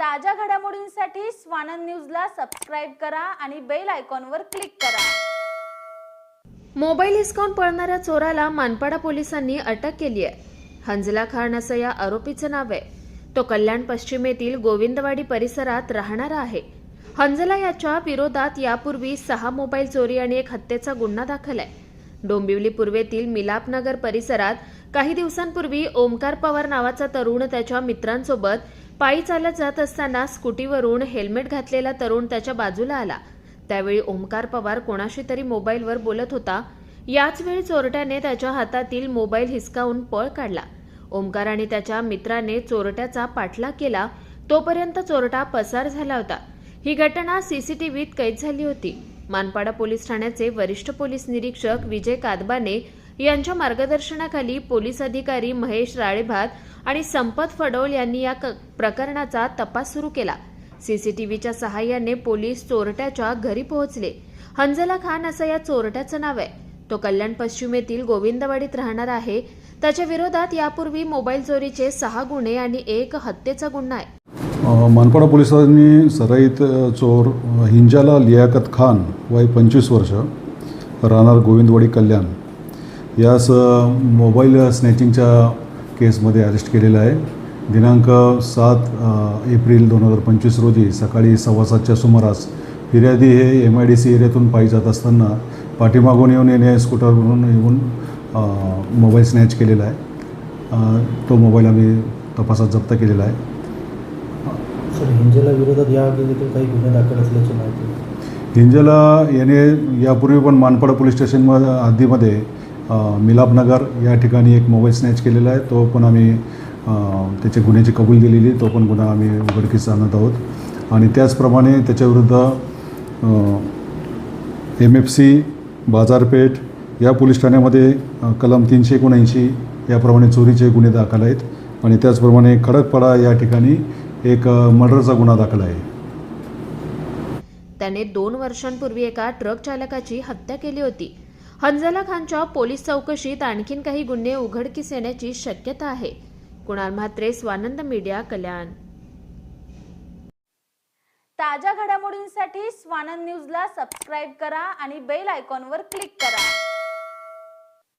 ताज्या घडामोडींसाठी स्वानंद न्यूजला सबस्क्राईब करा आणि बेल आयकॉनवर क्लिक करा. मोबाईल हिसकावून पळणाऱ्या चोराला मानपाडा पोलिसांनी अटक केली आहे. हंजला खान असं या आरोपीचं नाव आहे. तो कल्याण पश्चिमेतील गोविंदवाडी परिसरात राहणारा आहे. हंजला याच्या विरोधात यापूर्वी सहा मोबाईल चोरी आणि एक हत्येचा गुन्हा दाखल आहे. डोंबिवली पूर्वेतील मिलापनगर परिसरात काही दिवसांपूर्वी ओमकार पवार नावाचा तरुण त्याच्या मित्रांसोबत पायी चालत जात असताना स्कूटीवरून हेल्मेट घातलेला तरुण त्याच्या बाजूला आला. त्यावेळी ओमकार पवार कोणाशी तरी मोबाईलवर बोलत होता. याच वेळी चोरट्याने त्याच्या हातातील मोबाईल हिसकावून पळ काढला. ओमकार आणि त्याच्या मित्राने चोरट्याचा पाठलाग केला. तोपर्यंत चोरटा पसार झाला होता. ही घटना सीसीटीव्हीत कैद झाली होती. मानपाडा पोलीस ठाण्याचे वरिष्ठ पोलीस निरीक्षक विजय कादबाने यांच्या मार्गदर्शनाखाली पोलीस अधिकारी महेश राळेभात आणि संपत फडोल यांनी या क- प्रकरणाचा तपास सुरू केला. सीसीटीव्हीच्या सहाय्याने पोलीस चोरट्याच्या घरी पोहोचले. हंजला खान असं या चोरट्याचं नाव आहे. तो कल्याण पश्चिमेतील गोविंदवाडीत राहणार आहे. त्याच्या विरोधात यापूर्वी मोबाईल चोरीचे सहा गुन्हे आणि एक हत्येचा गुन्हा आहे. मानपाडा पोलिसांनी सराईत चोर हिंजाला लियाकत खान वय पंचवीस वर्ष राहणार गोविंदवाडी कल्याण. यास मोबाईल स्नॅचिंगच्या केसमध्ये अरेस्ट केलेलं आहे. दिनांक सात एप्रिल दोन हजार पंचवीस रोजी सकाळी सव्वा सातच्या सुमारास फिर्यादी हे एम आय डी सी एरियातून पायी जात असताना पाठीमागून येऊन येणे स्कूटरवरून येऊन मोबाईल स्नॅच केलेला आहे. तो मोबाईल आम्ही तपासात जप्त केलेला आहे. सर हिंजेला विरोधात या देखील काही गुन्हे दाखल असल्याची माहिती. हिंजला याने यापूर्वी पण मानपाडा पोलीस स्टेशन हद्दीमध्ये अ, मिलापनगर या ठिकाणी एक मोबाईल स्नॅच केलेला आहे. तो पण आम्ही त्याच्या गुन्ह्याची कबूल दिलेली तो पण गुन्हा आम्ही उघडकीस आणत आहोत. आणि त्याचप्रमाणे त्याच्याविरुद्ध एम एफ सी बाजारपेठ या पोलीस ठाण्यामध्ये कलम तीनशे एकोणऐंशी याप्रमाणे चोरीचे गुन्हे दाखल आहेत. आणि त्याचप्रमाणे खडकपाडा या ठिकाणी एक मर्डरचा गुन्हा दाखल आहे. त्याने दोन वर्षांपूर्वी एका ट्रक चालकाची हत्या केली होती. हंजला खानच्या पोलीस चौकशीत आणखीन काही गुन्हे उघडकीस येण्याची शक्यता आहे. कुणाल म्हात्रे स्वानंद मीडिया कल्याण. ताज्या घडामोडींसाठी स्वानंद न्यूजला सबस्क्राईब करा आणि बेल आयकॉनवर क्लिक करा.